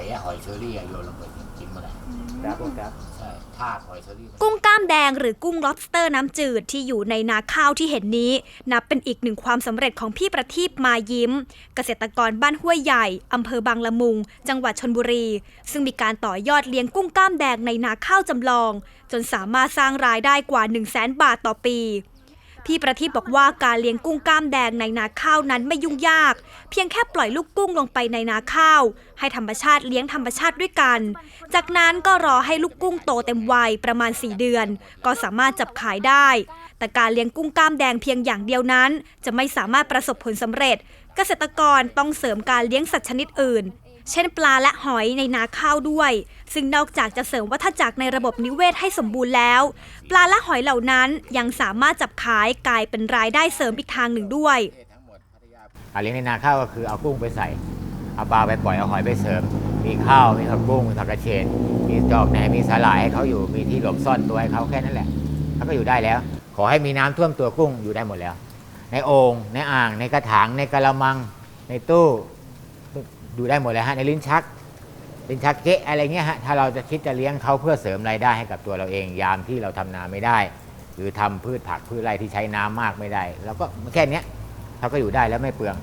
อยอะหอยเชอรี่อะโยนลงไปกินหมดเลยครับผมครับใช่ทากหอยเชอรี่มันกุ้งกล้ามแดงหรือกุ้ง lobster น้ำจืดที่อยู่ในนาข้าวที่เห็นนี้ นับเป็นอีกหนึ่งความสำเร็จของพี่ประทีปมายิ้ม เกษตรกรบ้านห้วยใหญ่อำเภอบางละมุง จังหวัดชนบุรี ซึ่งมีการต่อยอดเลี้ยงกุ้งกล้ามแดงในนาข้าวจำลอง จนสามารถสร้างรายได้กว่า 1 0 0 0 0แสนบาทต่อปี พี่ประทีปบอกว่าการเลี้ยงกุ้งกล้ามแดงในนาข้าวนั้นไม่ยุ่งยาก เพียงแค่ปล่อยลูกกุ้งลงไปในนาข้าว ให้ธรรมชาติเลี้ยงธรรมชาติด้วยกัน จากนั้นก็รอให้ลูกกุ้งโตเต็มวัยประมาณ 4 เดือน ก็สามารถจับขายได้ แต่การเลี้ยงกุ้งกล้ามแดงเพียงอย่างเดียวนั้น จะไม่สามารถประสบผลสำเร็จ เกษตรกรต้องเสริมการเลี้ยงสัตว์ชนิดอื่น เช่นปลาและหอยในนาข้าวด้วย ซึ่งนอกจากจะเสริมวัฏจักรในระบบนิเวศให้สมบูรณ์แล้ว ปลาและหอยเหล่านั้นยังสามารถจับขายกลายเป็นรายได้เสริมอีกทางหนึ่งด้วยการเลี้ยงในนาข้าวก็คือเอากุ้งไปใส่เอาปลาไปปล่อยเอาหอยไปเสริม มีข้าวมีผักบุ้งมีผักกระเฉดมีจอกแหนมีสาหร่ายให้เขาอยู่มีที่หลบซ่อนตัวให้เขาแค่นั้นแหละเขาก็อยู่ได้แล้ว ขอให้มีน้ำท่วมตัวกุ้งอยู่ได้หมดแล้ว ในโอ่งในอ่างในกระถางในกระมัง ในตู้ อยู่ได้หมดเลยฮะในลิ้นชัก ลิ้นชักเก๊ะอะไรเงี้ยฮะถ้าเราจะคิดจะเลี้ยงเขาเพื่อเสริมรายได้ให้กับตัวเราเองยามที่เราทำนาไม่ได้ หรือทำพืชผักพืชไร่ที่ใช้น้ำมากไม่ได้เราก็แค่นี้เขาก็อยู่ได้แล้วไม่เปลือง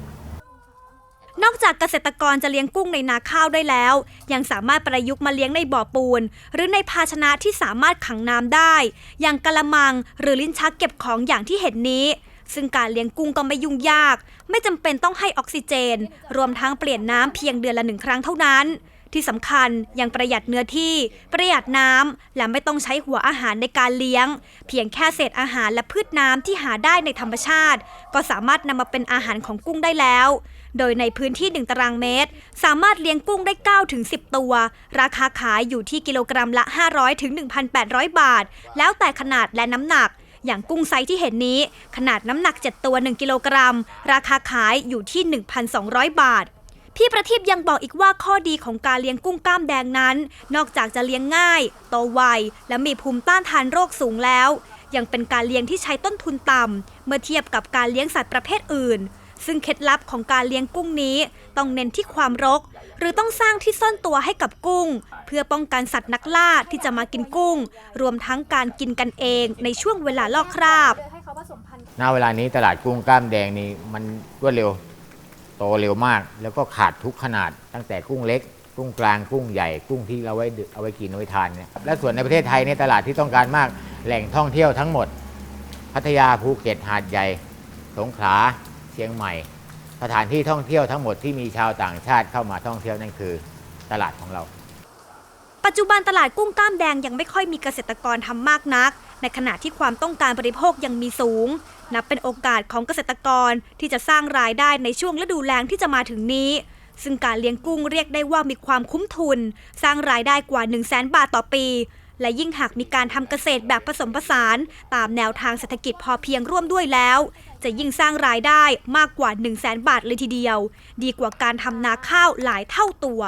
นอกจากเกษตรกรจะเลี้ยงกุ้งในนาข้าวได้แล้ว ยังสามารถประยุกต์มาเลี้ยงในบ่อปูน หรือในภาชนะที่สามารถขังน้ำได้ อย่างกะละมังหรือลิ้นชักเก็บของอย่างที่เห็นนี้ ซึ่งการเลี้ยงกุ้งก็ไม่ยุ่งยาก ไม่จำเป็นต้องให้ออกซิเจน รวมทั้งเปลี่ยนน้ำเพียงเดือนละหนึ่งครั้งเท่านั้น ที่สำคัญยังประหยัดเนื้อที่ ประหยัดน้ำและไม่ต้องใช้หัวอาหารในการเลี้ยง เพียงแค่เศษอาหารและพืชน้ำที่หาได้ในธรรมชาติ ก็สามารถนำมาเป็นอาหารของกุ้งได้แล้วโดยในพื้นที่ 1 ตารางเมตร สามารถเลี้ยงกุ้งได้ 9 ถึง 10 ตัว ราคาขายอยู่ที่กิโลกรัมละ 500 ถึง 1,800 บาท แล้วแต่ขนาดและน้ำหนัก อย่างกุ้งไซที่เห็นนี้ ขนาดน้ำหนัก 7 ตัว 1 กิโลกรัม ราคาขายอยู่ที่ 1,200 บาท พี่ประทีปยังบอกอีกว่าข้อดีของการเลี้ยงกุ้งกล้ามแดงนั้น นอกจากจะเลี้ยงง่ายโตไวและมีภูมิต้านทานโรคสูงแล้ว ยังเป็นการเลี้ยงที่ใช้ต้นทุนต่ำเมื่อเทียบกับการเลี้ยงสัตว์ประเภทอื่น ซึ่งเคล็ดลับของการเลี้ยงกุ้งนี้ต้องเน้นที่ความรก หรือต้องสร้างที่ซ่อนตัวให้กับกุ้ง เพื่อป้องกันสัตว์นักล่าที่จะมากินกุ้ง รวมทั้งการกินกันเองในช่วงเวลาลอกคราบ ณเวลานี้ตลาดกุ้งกล้ามแดงนี่มันรวดเร็วโตเร็วมาก แล้วก็ขาดทุกขนาดตั้งแต่กุ้งเล็ก กุ้งกลางกุ้งใหญ่กุ้งที่เราไว้เอาไว้กินเอาไว้ทานเนี่ยและส่วนในประเทศไทยในตลาดที่ต้องการมากแหล่งท่องเที่ยวทั้งหมด พัทยาภูเก็ตหาดใหญ่ สงขลา ชียงใหม่ สถานที่ท่องเที่ยวทั้งหมดที่มีชาวต่างชาติเข้ามาท่องเที่ยวนั่นคือตลาดของเรา ปัจจุบันตลาดกุ้งกล้ามแดงยังไม่ค่อยมีเกษตรกรทำมากนัก ในขณะที่ความต้องการบริโภคยังมีสูง นับเป็นโอกาสของเกษตรกรที่จะสร้างรายได้ในช่วงฤดูแล้งที่จะมาถึงนี้ ซึ่งการเลี้ยงกุ้งเรียกได้ว่ามีความคุ้มทุน สร้างรายได้กว่า 1 0 0 0 0แบาทต่อปี และยิ่งหากมีการทำเกษตรแบบผสมผสาน ตามแนวทางเศรษฐกิจพอเพียงร่วมด้วยแล้ว จะยิ่งสร้างรายได้มากกว่า 1 0 0 0 0แบาทเลยทีเดียว ดีกว่าการทำนาข้าวหลายเท่าตัว